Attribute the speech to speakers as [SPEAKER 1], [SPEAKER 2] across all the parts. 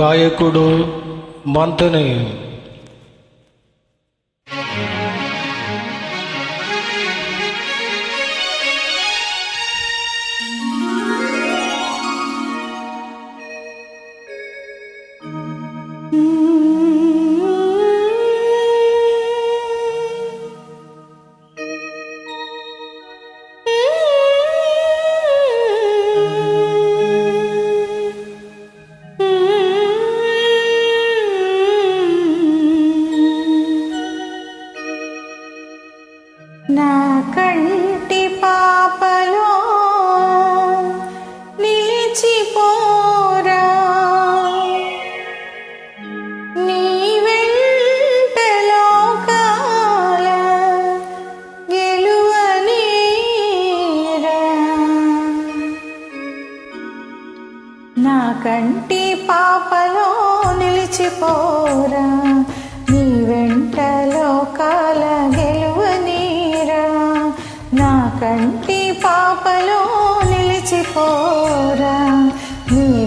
[SPEAKER 1] గాయకుడు మంతని.
[SPEAKER 2] నిలిచిపోరా నీ వెంట లోకాల గెలువనీరా నా కంటి పాపలో నిలిచిపోరా. నీ వెంట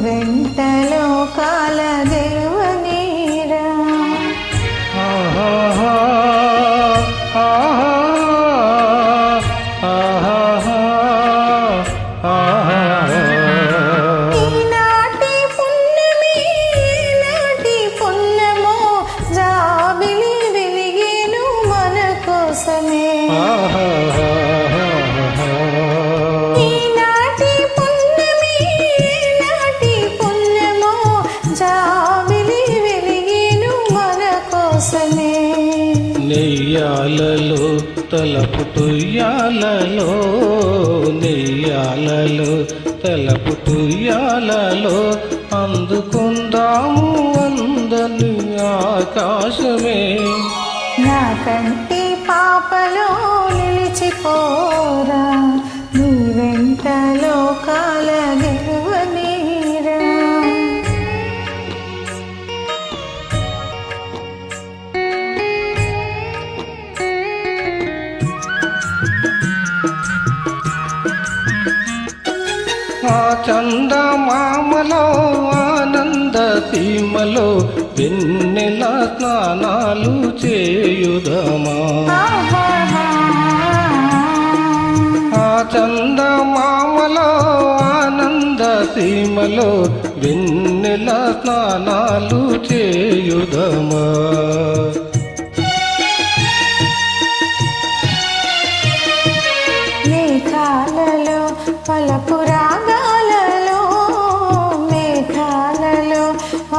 [SPEAKER 2] నెయ్యాలలో తలపు తుయ్యాలలో
[SPEAKER 1] నెయ్యాలలో తలపు తుయ్యాలలో అందుకుందాము అందని ఆకాశమే.
[SPEAKER 2] నా కంటి పాపలో నిలిచిపోరా.
[SPEAKER 1] ఆ చందమామలో ఆనంద సీమలో వెన్నెల స్నానాలు చేయుదమా
[SPEAKER 2] ఆహాహా.
[SPEAKER 1] ఆ చందమామలో ఆనంద సీమలో వెన్నెల స్నానాలు చేయుదమా
[SPEAKER 2] పలపుర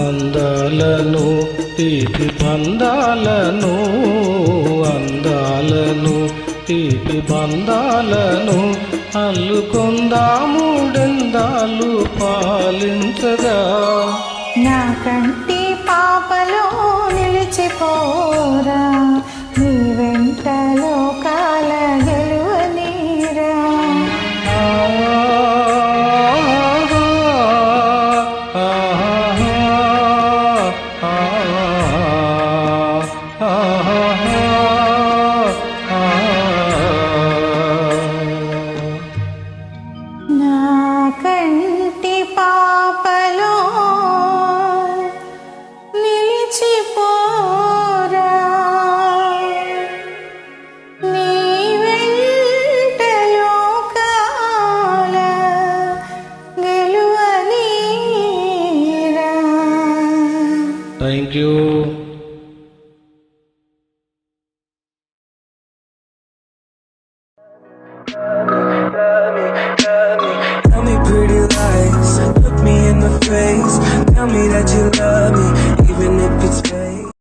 [SPEAKER 1] అందాలను తీపి బంధాలను అందాలను తీపి బంధాలను అల్లుకొందాముడెందాలు పాలించగా?
[SPEAKER 2] నా కంటి పాపలో నిలిచిపోరా
[SPEAKER 1] Thank you.